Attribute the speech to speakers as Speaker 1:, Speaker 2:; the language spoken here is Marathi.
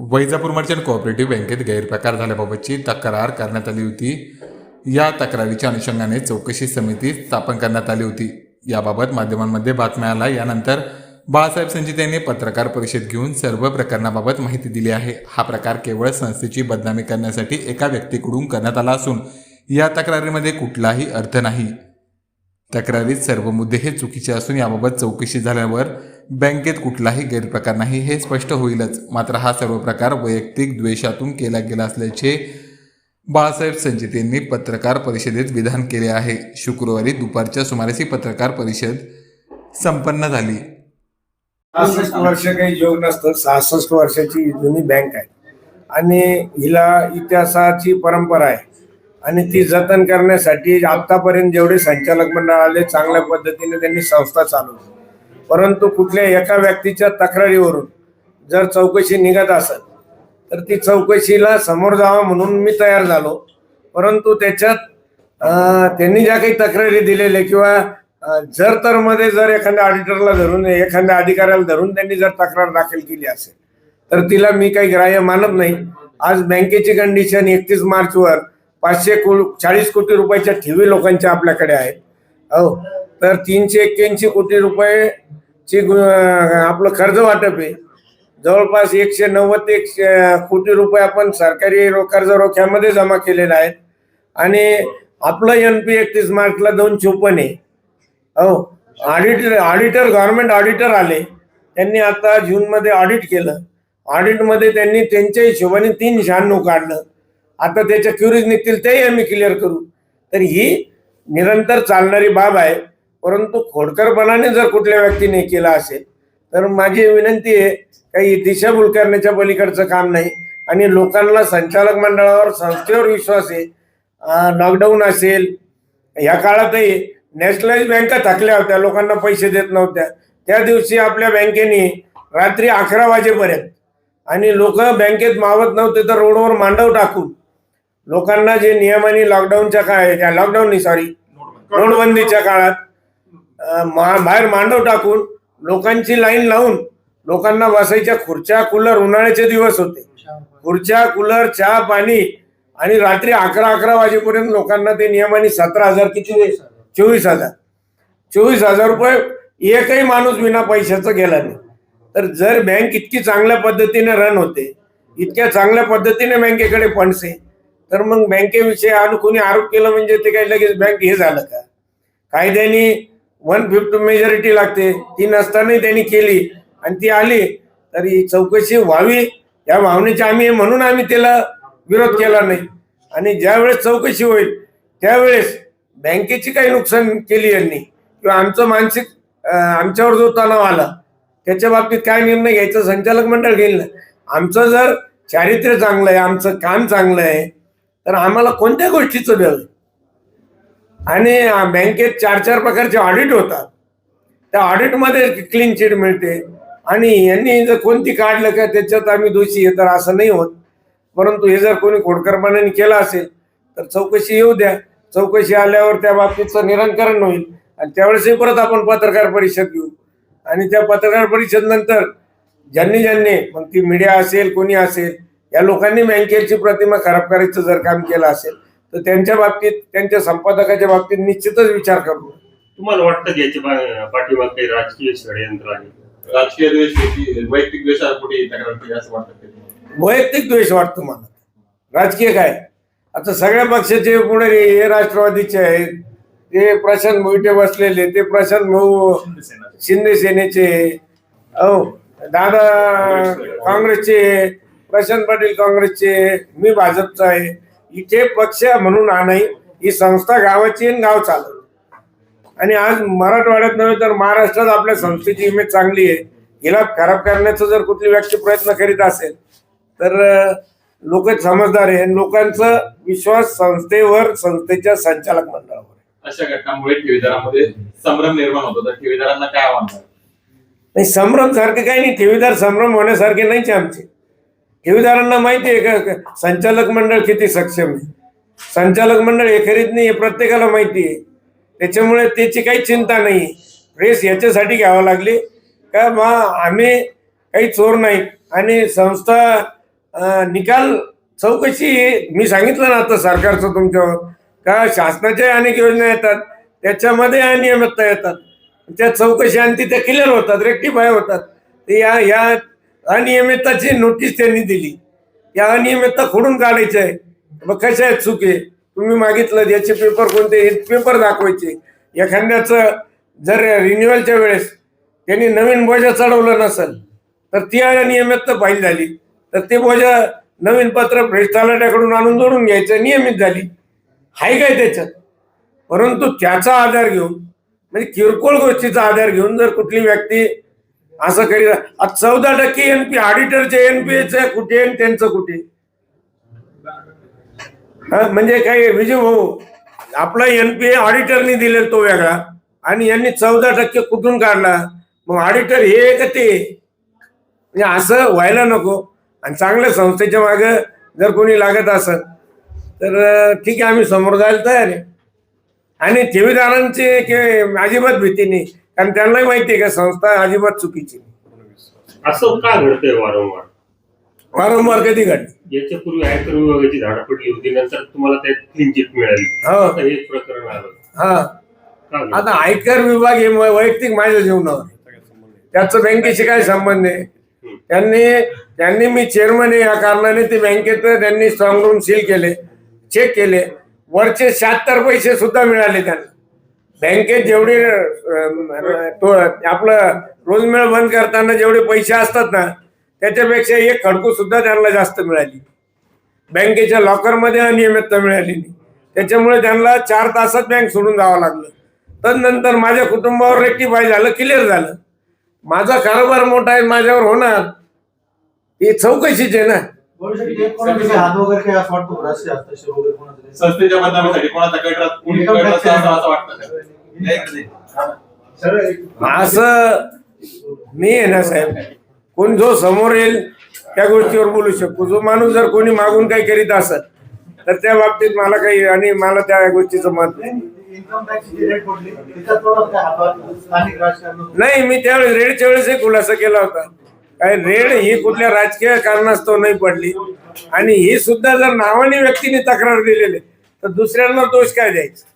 Speaker 1: वैजापूर मर्चंट कोऑपरेटिव्ह बँकेत गैरप्रकार झाल्याबाबतची तक्रार करण्यात आली होती. या तक्रारीच्या अनुषंगाने चौकशी समिती स्थापन करण्यात आली होती. याबाबत माध्यमांमध्ये बातम्या आला. यानंतर बाळासाहेब संजित यांनी पत्रकार परिषद घेऊन सर्व प्रकरणाबाबत माहिती दिली आहे. हा प्रकार केवळ संस्थेची बदनामी करण्यासाठी एका व्यक्तीकडून करण्यात आला असून या तक्रारीमध्ये कुठलाही अर्थ नाही. तक्रारीत सर्व मुद्दे हे चुकीचे असून याबाबत चौकशी झाल्यावर बँकेत कुठलाही गैरप्रकार नाही हे स्पष्ट होईलच. मात्र हा सर्व प्रकार वैयक्तिक द्वेषातून केला गेला असल्याचे बाळासाहेब संचित यांनी पत्रकार परिषदेत विधान केले आहे. शुक्रवारी दुपारच्या सुमारास ही पत्रकार परिषद संपन्न झाली.
Speaker 2: सहासष्ट वर्ष काही योग नसतं सहासष्ट वर्षाची जुनी बँक आहे. आणि हिला इतिहासाची परंपरा आहे. आणि ती जतन करण्यासाठी आतापर्यंत जेवढे संचालक मंडळ आले चांगल्या पद्धतीने त्यांनी संस्था चालवली. परंतु कुठल्या एका व्यक्तीच्या तक्रारीवरून जर चौकशी निघत असत तर ती चौकशीला समोर जावा म्हणून मी तयार झालो. परंतु त्याच्यात त्यांनी ज्या काही तक्रारी दिलेल्या किंवा जर तर मध्ये जर एखाद्या ऑडिटरला धरून एखाद्या अधिकाऱ्याला धरून त्यांनी जर तक्रार दाखल केली असेल तर तिला मी काही ग्राह्य मानत नाही. आज बँकेची कंडिशन एकतीस मार्चवर पाचशे को चाळीस कोटी रुपयाच्या ठेवी लोकांच्या आपल्याकडे आहेत. हो तर तीनशे एक्क्याऐंशी कोटी रुपये ची आपलं कर्ज वाटप आहे. जवळपास एकशे नव्वद एकशे कोटी रुपये आपण सरकारी रो- कर्ज रोख्यामध्ये जमा केलेले आहेत. आणि आपलं एन पी एकतीस मार्चला दोन चोपन्न आहे. हो ऑडिटर ऑडिटर गव्हर्नमेंट ऑडिटर आले. त्यांनी आता जूनमध्ये ऑडिट केलं. ऑडिटमध्ये त्यांनी त्यांच्या हिशोबाने तीन शहाण्णव काढलं. आता त्याच्या क्युरीज निघतील तेही आम्ही क्लिअर करू. तर ही निरंतर चालणारी बाब आहे. परंतु खोडकरपणाने जर कुठल्या व्यक्तीने केला असेल तर माझी विनंती आहे काही दिशाभूल करण्याच्या पलीकडचं काम नाही. आणि लोकांना संचालक मंडळावर संस्थेवर विश्वास आहे लॉकडाऊन असेल या काळातही नॅशनलाइज बँका थकल्या होत्या लोकांना पैसे देत नव्हत्या. त्या दिवशी आपल्या बँकेने रात्री अकरा वाजेपर्यंत आणि लोक बँकेत मावत नव्हते तर रोडवर मांडव टाकून लोकांना जे नियमाने लॉकडाऊनच्या काय लॉकडाऊन नाही सॉरी नोटबंदीच्या काळात मा- बाहेर मांडव टाकून लोकांची लाईन लावून लोकांना बसायच्या खुर्च्या कूलर उन्हाळ्याचे दिवस होते. खुर्च्या कूलर चहा पाणी आणि रात्री अकरा अकरा वाजेपर्यंत लोकांना ते नियमाने सतरा हजार किती चोवीस हजार. चोवीस हजार रुपये एकही माणूस विना पैशाचा गेला नाही. तर जर बँक इतकी चांगल्या पद्धतीने रन होते इतक्या चांगल्या पद्धतीने बँकेकडे फंड्स आहे तर मग बँकेविषयी आणि कोणी आरोप केला म्हणजे ते काही लगेच बँक हे झालं का? कायद्याने वन फिफ्थ मेजॉरिटी लागते. ती नसतानाही त्यांनी केली. आणि ती आली तर ही चौकशी व्हावी. या भावनेची आम्ही म्हणून आम्ही त्याला विरोध केला नाही. आणि ज्यावेळेस चौकशी होईल त्यावेळेस बँकेची काही नुकसान केली यांनी. किंवा आमचं मानसिक आमच्यावर जो तणाव आला त्याच्या बाबतीत काय निर्णय घ्यायचा संचालक मंडळ घेईल ना. आमचं जर चारित्र्य चांगलं आहे आमचं काम चांगलं आहे तर आम्हाला कोणत्या गोष्टीचं भय आणि बँकेत चार चार प्रकारचे ऑडिट होतात. त्या ऑडिटमध्ये क्लीन चिट मिळते. आणि यांनी जर कोणती काढलं का त्याच्यात आम्ही दोषी आहे तर असं नाही होत. परंतु हे जर कोणी खोडकरपणाने केलं असेल तर चौकशी येऊ द्या. चौकशी आल्यावर त्या बाबतीचं निराकरण होईल. आणि त्यावेळेसही परत आपण पत्रकार परिषद घेऊ. आणि त्या पत्रकार परिषद नंतर ज्यांनी ज्यांनी मग ती मीडिया असेल कोणी असेल या लोकांनी बँकेची प्रतिमा खराब करायचं जर काम केलं असेल तर त्यांच्या बाबतीत त्यांच्या संपादकाच्या बाबतीत निश्चितच विचार करू.
Speaker 3: तुम्हाला वाटतं की याच्या पाठीमागे काही राजकीय षडयंत्र आहे?
Speaker 4: राजकीय द्वेष वैयक्तिक तक्रार केली असं वाटतं?
Speaker 2: वैयक्तिक द्वेष वाटतो मला. राजकीय काय? आता सगळ्या पक्षाचे पुढे हे राष्ट्रवादीचे आहेत ते प्रशांत मोहिते बसलेले ते प्रशांत भाऊ शिंदे सेनेचे हो. दादा काँग्रेसचे प्रशांत पाटील काँग्रेसचे मी भाजपचा आहे. इथे पक्ष म्हणून नाही ही संस्था गावाची गाव चालत आणि आज मराठवाड्यात नव्हे तर महाराष्ट्रात आपल्या संस्थेची इमेज चांगली आहे. हिला खराब करण्याचा जर कुठली व्यक्ती प्रयत्न करीत असेल तर लोक समजदार आहे. लोकांचा विश्वास संस्थेवर संस्थेच्या संचालक मंडळावर.
Speaker 4: अशा घटनांमुळे ठेवीदारामध्ये संभ्रम निर्माण होतो तर ठेवीदारांना काय आव्हान?
Speaker 2: नाही संभ्रम सारखे काही नाही. ठेवीदार संभ्रम होण्यासारखे नाहीच आमचे. ठेवीदारांना माहिती आहे का- संचालक मंडळ किती सक्षम? आहे संचालक मंडळ हे खरीच नाही प्रत्येकाला माहिती आहे. त्याच्यामुळे त्याची काही चिंता नाही. प्रेस याच्यासाठी घ्यावं लागली. का मा आम्ही काही चोर नाही. आणि संस्था निकाल चौकशी मी सांगितलं ना आता सरकारचं तुमच्यावर का शासनाच्या अनेक योजना येतात. त्याच्यामध्ये अनियमितता येतात. त्या चौकशी आणि तिथे क्लिअर होतात रेक्टिफाय होतात. ते या या अनियमितताची नोटीस त्यांनी दिली. या अनियमितता खोडून काढायचं आहे. मग कशा आहेत चुके? तुम्ही मागितलं याचे पेपर कोणते? हे पेपर दाखवायचे. एखाद्याचं जर रिन्युअलच्या वेळेस त्यांनी नवीन बोजा चढवलं नसेल तर ती अनियमितता फाईल झाली. तर ते बोजा नवीन पत्र फ्रेश आणून जोडून घ्यायचं नियमित झाली. हाय काय त्याच्यात? परंतु त्याचा आधार घेऊन म्हणजे किरकोळ गोष्टीचा आधार घेऊन जर कुठली व्यक्ती असं करीत आता चौदा टक्के एनपी ऑडिटरचे एनपीएच कुठे त्यांचं कुठे? म्हणजे काय विजय भाऊ आपला एनपीए ऑडिटरनी दिलेला तो वेगळा. आणि यांनी चौदा टक्के कुठून काढला? मग ऑडिटर हे का ते. म्हणजे असं व्हायला नको. आणि चांगल्या संस्थेच्या मागे जर कोणी लागत असेल तर ठीक आहे आम्ही समोर जायला तयार आहे. आणि ठेवीदारांची के- अजिबात भीती नाही. कारण त्यांनाही माहिती आहे का संस्था अजिबात चुकीची.
Speaker 3: असं का घडतंय वारंवार?
Speaker 2: वारंवार कधी घडली?
Speaker 3: याच्यापूर्वी आयकर विभागाची झाडं पडली होती नंतर तुम्हाला त्यात क्लीन चिट मिळाली.
Speaker 2: हो.
Speaker 3: आता हे प्रकरण आलं.
Speaker 2: हा.
Speaker 3: का?
Speaker 2: आता आयकर विभाग हे म- वैयक्तिक माझ्या जीवनावर आहे. त्याचं बँकेशी काय संबंध आहे? त्यांनी त्यांनी मी चेअरमन आहे या कारणाने ते बँकेत त्यांनी स्ट्रॉंग रूम सील केले चेक केले. वरचे शहात्तर पैसे सुद्धा मिळाले त्यांना. बँकेत जेवढे तो आपलं रोजमेळ बंद करताना जेवढे पैसे असतात ना त्याच्यापेक्षा एक खडकू सुद्धा त्यांना जास्त मिळाली. बँकेच्या लॉकरमध्ये अनियमितता मिळाली नाही. त्याच्यामुळे त्यांना चार तासात बँक सोडून जावं लागलं. तदनंतर माझ्या कुटुंबावर रेक्टिफाय झालं क्लिअर झालं. माझा कारोबार मोठा आहे माझ्यावर होणार. ही चौकशीच आहे ना.
Speaker 4: संस्थेच्या बदनामीसाठी कोणाचा कट कुणी कट असं असं वाटतं?
Speaker 2: असं मी आहे ना साहेब कोण जो समोर येईल त्या गोष्टीवर बोलू शकतो. जो माणूस जर कोणी मागून काही करीत असेल तर त्या बाबतीत मला काही आणि मला त्या गोष्टीचं मत नाही. नाही मी त्यावेळेस रेडच्या वेळेस खुलासा केला होता. काय रेड ही कुठल्या राजकीय कारणास्तव नाही पडली. आणि ही सुद्धा जर नावाने व्यक्तीने तक्रार दिलेली तर दुसऱ्यांना दोष काय द्यायचा?